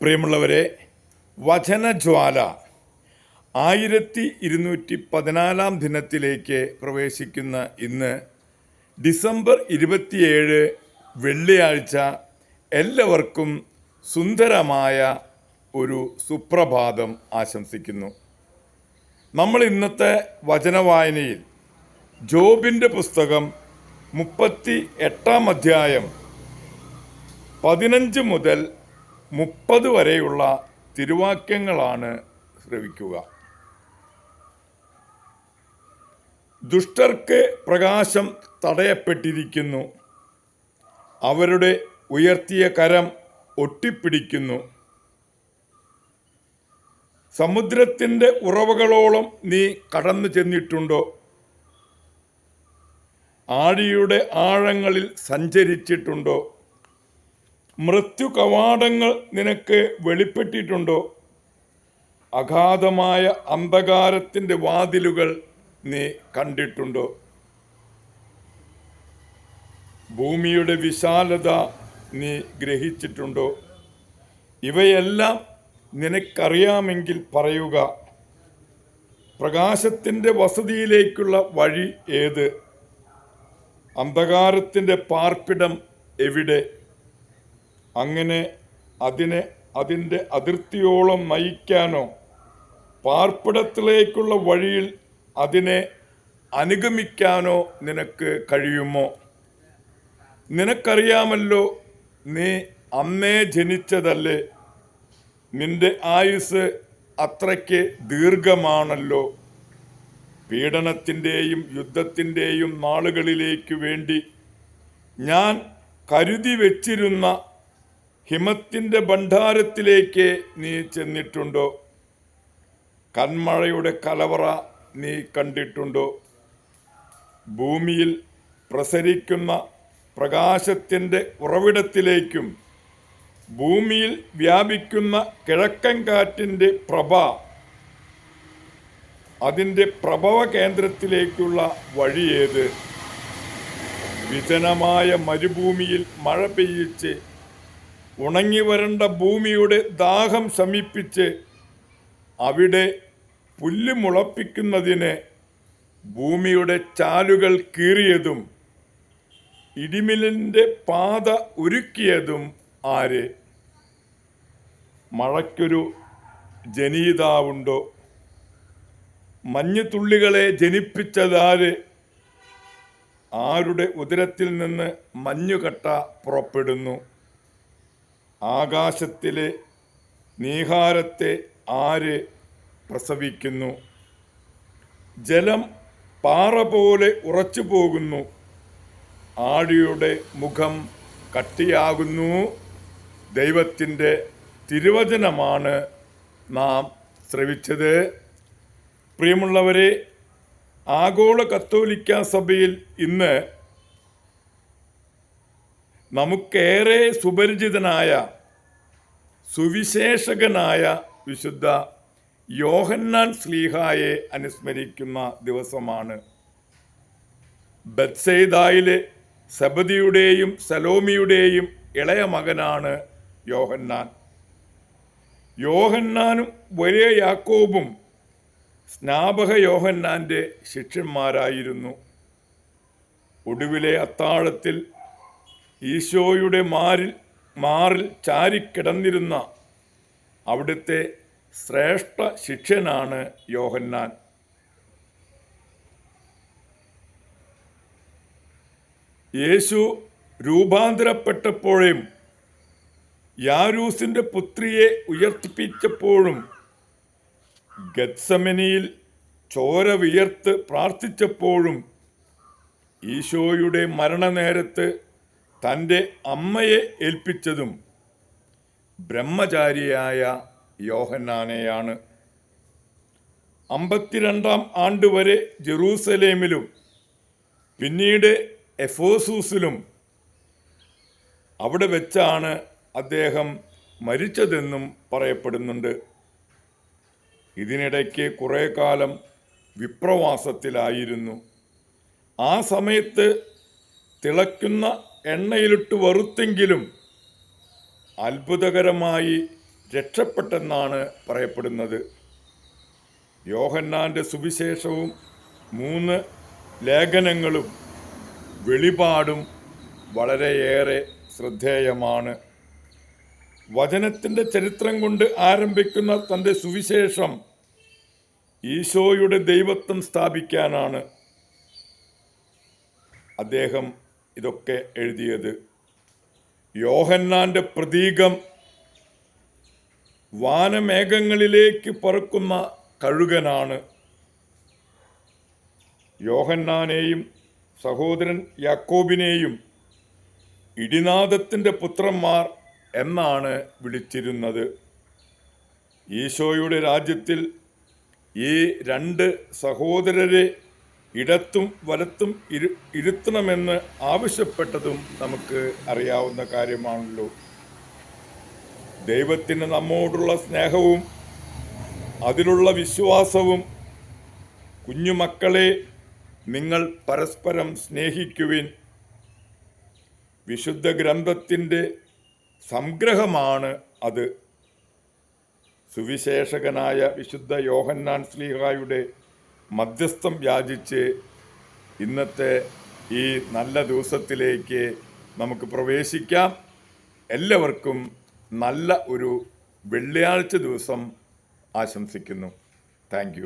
പ്രിയമുള്ളവരെ വചനജ്വാല ആയിരത്തി ഇരുന്നൂറ്റി പതിനാലാം ദിനത്തിലേക്ക് പ്രവേശിക്കുന്ന ഇന്ന് ഡിസംബർ ഇരുപത്തിയേഴ് വെള്ളിയാഴ്ച എല്ലാവർക്കും സുന്ദരമായ ഒരു സുപ്രഭാതം ആശംസിക്കുന്നു. നമ്മൾ ഇന്നത്തെ വചനവായനയിൽ ജോബിന്റെ പുസ്തകം മുപ്പത്തി എട്ടാം അധ്യായം പതിനഞ്ച് മുതൽ മുപ്പത് വരെയുള്ള തിരുവാക്യങ്ങളാണ് ശ്രവിക്കുക. ദുഷ്ടർക്ക് പ്രകാശം തടയപ്പെട്ടിരിക്കുന്നു. അവരുടെ ഉയർത്തിയ കരം ഒട്ടിപ്പിടിക്കുന്നു. സമുദ്രത്തിന്റെ ഉറവകളോളം നീ കടന്നു ചെന്നിട്ടുണ്ടോ? ആഴിയുടെ ആഴങ്ങളിൽ സഞ്ചരിച്ചിട്ടുണ്ടോ? മൃത്യു കവാടങ്ങൾ നിനക്ക് വെളിപ്പെട്ടിട്ടുണ്ടോ? അഗാധമായ അന്ധകാരത്തിന്റെ വാതിലുകൾ നീ കണ്ടിട്ടുണ്ടോ? ഭൂമിയുടെ വിശാലത നീ ഗ്രഹിച്ചിട്ടുണ്ടോ? ഇവയെല്ലാം നിനക്കറിയാമെങ്കിൽ പറയുക. പ്രകാശത്തിന്റെ വസതിയിലേക്കുള്ള വഴി ഏത്? അന്ധകാരത്തിന്റെ പാർപ്പിടം എവിടെ? അങ്ങനെ അതിനെ അതിന്റെ അതിർത്തിയോളം നയിക്കാനോ പാർപ്പിടത്തിലേക്കുള്ള വഴിയിൽ അതിനെ അനുഗമിക്കാനോ നിനക്ക് കഴിയുമോ? നിനക്കറിയാമല്ലോ നീ അമ്മേ ജനിച്ചതല്ലേ? നിന്റെ ആയുസ് അത്രയ്ക്ക് ദീർഘമാണല്ലോ. പീഡനത്തിന്റെയും യുദ്ധത്തിന്റെയും നാളുകളിലേക്ക് വേണ്ടി ഞാൻ കരുതി വച്ചിരുന്ന ഹിമത്തിന്റെ ഭണ്ഡാരത്തിലേക്ക് നീ ചെന്നിട്ടുണ്ടോ? കന്മഴയുടെ കലവറ നീ കണ്ടിട്ടുണ്ടോ? ഭൂമിയിൽ പ്രസരിക്കുന്ന പ്രകാശത്തിന്റെ ഉറവിടത്തിലേക്കും ഭൂമിയിൽ വ്യാപിക്കുന്ന കിഴക്കൻ കാറ്റിന്റെ പ്രഭ അതിന്റെ പ്രഭവ കേന്ദ്രത്തിലേക്കുള്ള വഴിയേത്? വിജനമായ മരുഭൂമിയിൽ മഴ പെയ്യിച്ച് ഉണങ്ങി വരണ്ട ഭൂമിയുടെ ദാഹം ശമിപ്പിച്ച് അവിടെ പുല്ല് മുളപ്പിക്കുന്നതിന് ഭൂമിയുടെ ചാലുകൾ കീറിയതും ഇടിമിലിന്റെ പാത ഒരുക്കിയതും ആര്? മഴയ്ക്കൊരു ജനീതാവുണ്ടോ? മഞ്ഞുതുള്ളികളെ ജനിപ്പിച്ചതാര് ആരുടെ ഉദരത്തിൽ നിന്ന് മഞ്ഞുകട്ട പുറപ്പെടുന്നു? ആകാശത്തിലെ നീഹാരത്തെ ആര് പ്രസവിക്കുന്നു? ജലം പാറ പോലെ ഉറച്ചു പോകുന്നു. ആടിയുടെ മുഖം കട്ടിയാകുന്നു. ദൈവത്തിന്റെ തിരുവചനമാണ് നാം ശ്രവിച്ചത്. പ്രിയമുള്ളവരെ ആഗോള കത്തോലിക്ക സഭയിൽ ഇന്ന് നമുക്കേറെ സുപരിചിതനായ സുവിശേഷകനായ വിശുദ്ധ യോഹന്നാൻ സ്ലീഹായെ അനുസ്മരിക്കുന്ന ദിവസമാണ്. ബത്സൈദായിലെ സബദിയുടെയും സലോമിയുടെയും ഇളയ മകനാണ് യോഹന്നാൻ. യോഹന്നാനും വലിയ യാക്കോബും സ്നാപക യോഹന്നാന്റെ ശിഷ്യന്മാരായിരുന്നു. ഒടുവിലെ അത്താഴത്തിൽ ഈശോയുടെ മാറിൽ മാറിൽ ചാരിക്കിടന്നിരുന്ന അവിടുത്തെ ശ്രേഷ്ഠ ശിഷ്യനാണ് യോഹന്നാൻ. യേശു രൂപാന്തരപ്പെട്ടപ്പോഴും യാരൂസിന്റെ പുത്രിയെ ഉയർത്തിപ്പിച്ചപ്പോഴും ഗത്സമനിയിൽ ചോര വിയർത്ത് പ്രാർത്ഥിച്ചപ്പോഴും ഈശോയുടെ മരണനേരത്ത് തന്റെ അമ്മയെ ഏൽപ്പിച്ചതും ബ്രഹ്മചാരിയായ യോഹന്നാനെയാണ്. അമ്പത്തിരണ്ടാം ആണ്ട് വരെ ജെറൂസലേമിലും പിന്നീട് എഫോസൂസിലും അവിടെ വെച്ചാണ് അദ്ദേഹം മരിച്ചതെന്നും പറയപ്പെടുന്നുണ്ട്. ഇതിനിടയ്ക്ക് കുറേ കാലം വിപ്രവാസത്തിലായിരുന്നു. ആ സമയത്ത് തിളയ്ക്കുന്ന എണ്ണയിലിട്ട് വറുത്തെങ്കിലും അത്ഭുതകരമായി രക്ഷപ്പെട്ടെന്നാണ് പറയപ്പെടുന്നത്. യോഹന്നാന്റെ സുവിശേഷവും മൂന്ന് ലേഖനങ്ങളും വെളിപാടും വളരെയേറെ ശ്രദ്ധേയമാണ്. വചനത്തിന്റെ ചരിത്രം കൊണ്ട് ആരംഭിക്കുന്ന തന്റെ സുവിശേഷം ഈശോയുടെ ദൈവത്വം സ്ഥാപിക്കാനാണ്. അദ്ദേഹം ഇതൊക്കെ എഴുതിയത്. യോഹന്നാന്റെ പ്രതീകം വാനമേഘങ്ങളിലേക്ക് പറക്കുന്ന കഴുകനാണ്. യോഹന്നാനെയും സഹോദരൻ യാക്കോബിനെയും ഇടിനാഥത്തിന്റെ പുത്രന്മാർ എന്നാണ് വിളിച്ചിരുന്നത്. ഈശോയുടെ രാജ്യത്തിൽ ഈ രണ്ട് സഹോദരരെ ഇടത്തും വലത്തും ഇരു ഇരുത്തണമെന്ന് ആവശ്യപ്പെട്ടതും നമുക്ക് അറിയാവുന്ന കാര്യമാണല്ലോ. ദൈവത്തിന് നമ്മോടുള്ള സ്നേഹവും അതിലുള്ള വിശ്വാസവും കുഞ്ഞുമക്കളെ നിങ്ങൾ പരസ്പരം സ്നേഹിക്കുവിൻ. വിശുദ്ധ ഗ്രന്ഥത്തിന്റെ സംഗ്രഹമാണ് അത്. സുവിശേഷകനായ വിശുദ്ധ യോഹന്നാൻ സ്ലീഹായുടെ മധ്യസ്ഥം യാചിച്ച് ഇന്നത്തെ ഈ നല്ല ദിവസത്തിലേക്ക് നമുക്ക് പ്രവേശിക്കാം. എല്ലാവർക്കും നല്ല ഒരു വെള്ളിയാഴ്ച ദിവസം ആശംസിക്കുന്നു. താങ്ക്